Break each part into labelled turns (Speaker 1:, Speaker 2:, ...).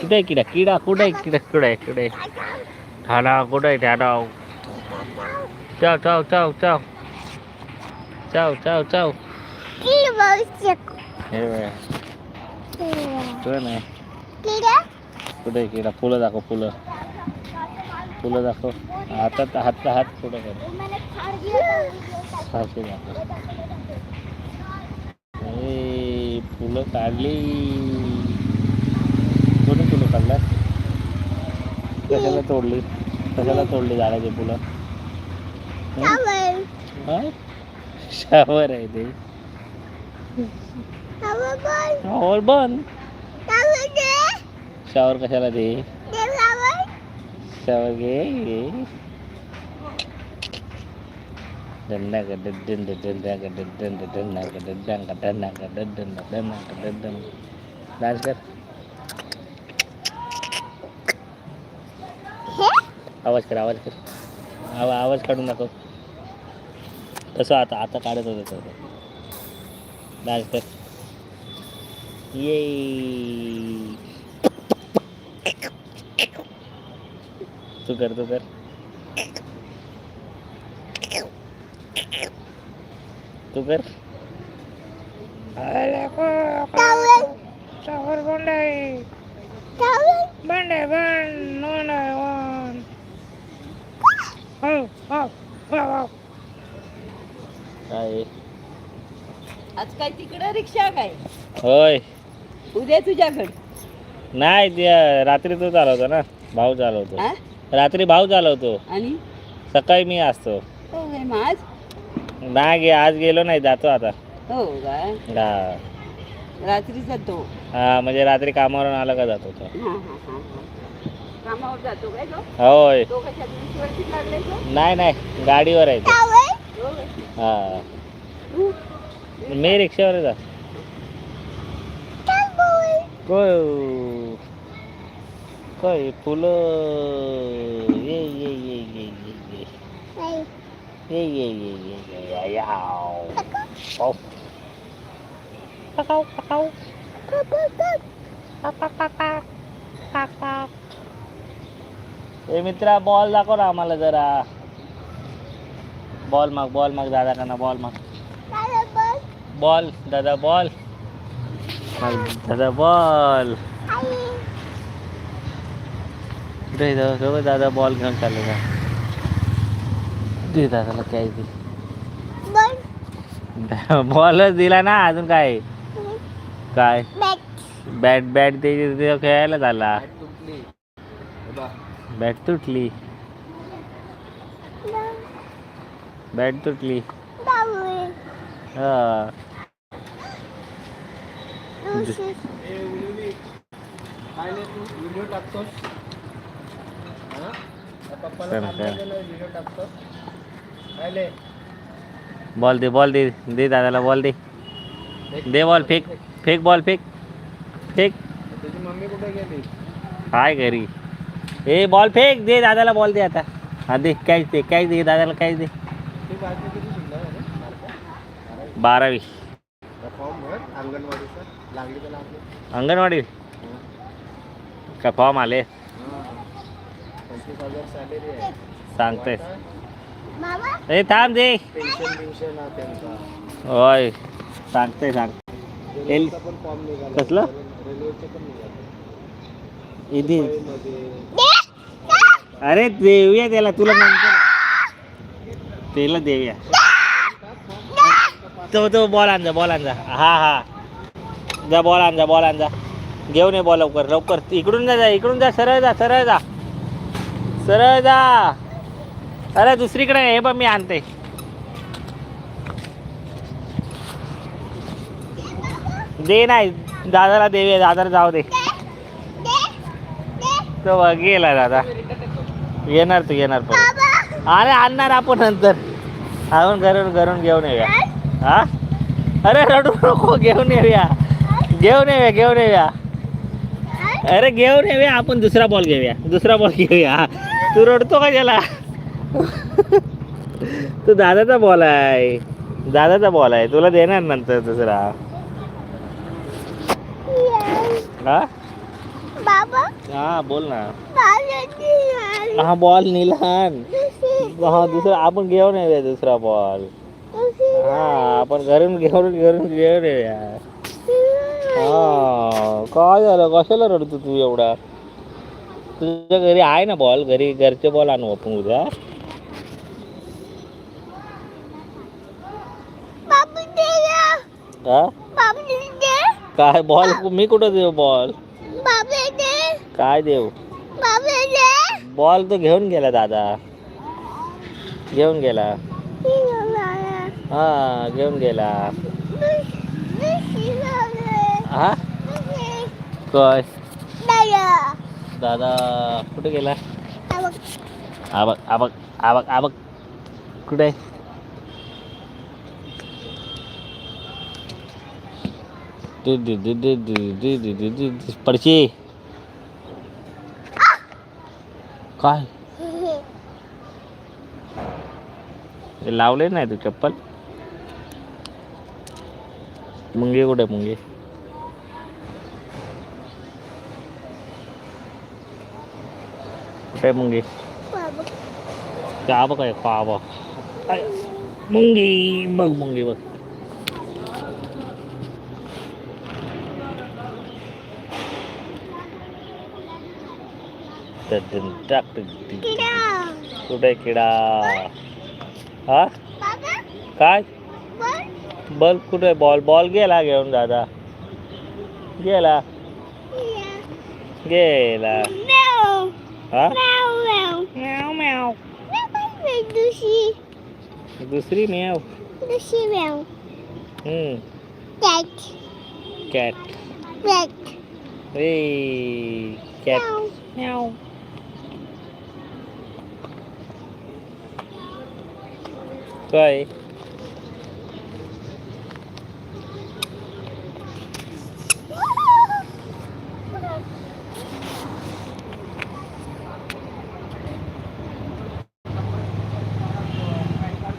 Speaker 1: कुठे किडा किडा कुठे किडा कुठे कुठे ठाणा कुठे ठाणा चाव चाव चाव चाव चाव चाव चाव कुठे किडा फुलं दाखव फुलं फुलं दाखव हातात हात हात कुठं कर सारखे दाखव फुलं काढली कोणी फुलं काढल्यात कशाला तोडली? कशाला तोडली झाडाची फुलं शावर. आहे ते. शावर बंद. शावर कशाला दे? शावर. घे. आवाज़ कर आवाज़ कर आवा आवाज़ काढून दाखव तसं आता आता काढत होतं कर। ये तू कर तू कर। तू कर बंद आहे बंद हो हो हो काय?
Speaker 2: आज काय तिकडं रिक्षा काय?
Speaker 1: होय.
Speaker 2: उद्या तुझ्याकडं.
Speaker 1: नाही ते रात्री तो चालवतो ना भाऊ चालवतो
Speaker 2: हा?
Speaker 1: रात्री भाऊ चालवतो
Speaker 2: आणि?
Speaker 1: सकाळी मी असतो.
Speaker 2: हो काय मग आज?
Speaker 1: नाही गे आज गेलो नाही जातो आता.
Speaker 2: हो काय?
Speaker 1: हा.
Speaker 2: रात्री जातो
Speaker 1: हा म्हणजे रात्री कामावरून आलं का जातो तो.
Speaker 2: हा हा हा हा. कामावर जातो काय तो?
Speaker 1: होय.
Speaker 2: तो कशा दिवशीवरती लागले तो?
Speaker 1: नाही नाही गाडीवर आहे तो.
Speaker 2: हो. काय?
Speaker 1: हा
Speaker 2: तू?
Speaker 1: मी रिक्षावर जा कोय कोय फुलं. Yeah, yeah, yeah, yeah, yeah, yeah, yeah. Oh. Kakao, ए मित्रा बॉल दाखो ना आम्हाला जरा. बॉल मग बॉल मग दादा काना बॉल मग. बॉल दादा बॉल दादा बॉल इकडे दादा बॉल घेऊन चालू दे दादाला काय दे बॉलच दिला ना अजून काय? काय? बॅट. बॅट ते खेळायला झाला. बॅट तुटली. बॅट तुटली. हा. चला. बॉल दे बॉल दे दे दादाला बॉल दे। दे बॉल फेक फेक बॉल फेक फेक। हाय घरी। ए बॉल फेक दे दादाला बॉल दे आता. हा दे कॅच दे कॅच दे दादाला कॅच दे. बारावी. अंगणवाडी का फॉर्म आले? सांगते ए थांब दे. होय. सांगते सांग. एल कसलं? इथे अरे देऊया त्याला तुला नंतर त्याला देऊया. तो तो बॉल आण जा बॉल आण जा. हा हा. जा बॉल आण जा बॉल आण जा. घेऊन ये बॉल लवकर लवकर. इकडून जा जा इकडून जा सरळ जा सरळ जा. सरळ जा. अरे दुसरीकडे हे बघ मी आणते. दे नाही दादाला देऊया दादाला जाऊ दे. तो गेला दादा. येणार तू येणार पण अरे आणणार आपण नंतर. आपण घरून घरून घेऊन येऊया. हा? अरे रडू नको घेऊन येऊया. घेऊन येऊया घेऊन येऊया. अरे घेऊन येऊया आपण दुसरा बॉल घेऊया. दुसरा बॉल घेऊया. तू रडतो का त्याला? तू दादाचा बॉल आहे. दादाचा बॉल आहे. तुला देणार नंतर दुसरा. हा?
Speaker 2: बाबा?
Speaker 1: हा बोल ना. हा बॉल निलान हा दुसरा. आपण घेऊन येऊया दुसरा बॉल हा आपण घरून घेऊन घेऊन घेऊन येऊया. हा काय झालं? कशाला रडतो तू एवढा? तुझ्या घरी आहे ना बॉल घरी घरचे बॉल आणू आपण उद्या
Speaker 2: बाबू दे
Speaker 1: हा? काय बॉल? मी कुठं देऊ बॉल? काय देऊ? बॉल तो घेऊन गेला दादा. घेऊन गेला. हा घेऊन गेला. हा? काय? दादा कुठे गेला? आबक आबक आबक आबक कुठे? पडशी काय? हे लावले नाही तू चप्पल. मुंगी कुठे मुंगी? कुठे मुंगी? काय आब मुंगी बघ मुंगी बघ. कुठे किडा? हा? काय? बॉल कुठे? बॉल बॉल गेला घेऊन दादा. गेला. गेला. हा? दुसरी मेव हम्म. कॅट ए कॅट काय?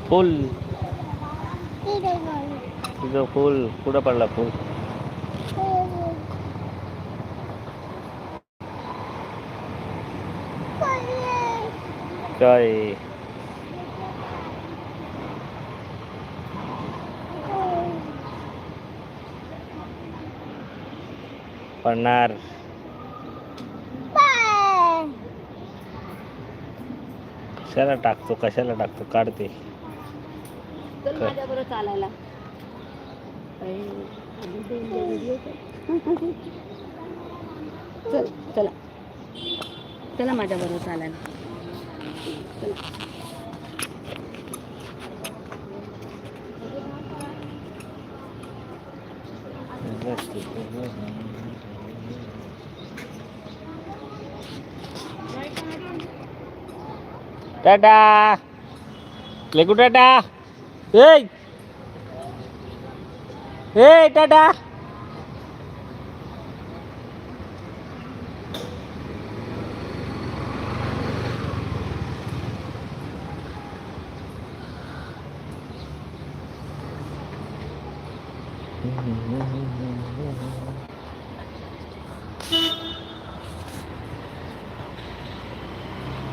Speaker 1: फुल. तुझं फुल. कुठं पडला फुल? काय? पडणार. कशाला टाकतो कशाला टाकतो? काढते.
Speaker 2: चालायला. चल चला. चला माझ्या बरोबर चालायला. चला.
Speaker 1: টাটা লেগু টাটা এই এই টাটা Mm-hmm.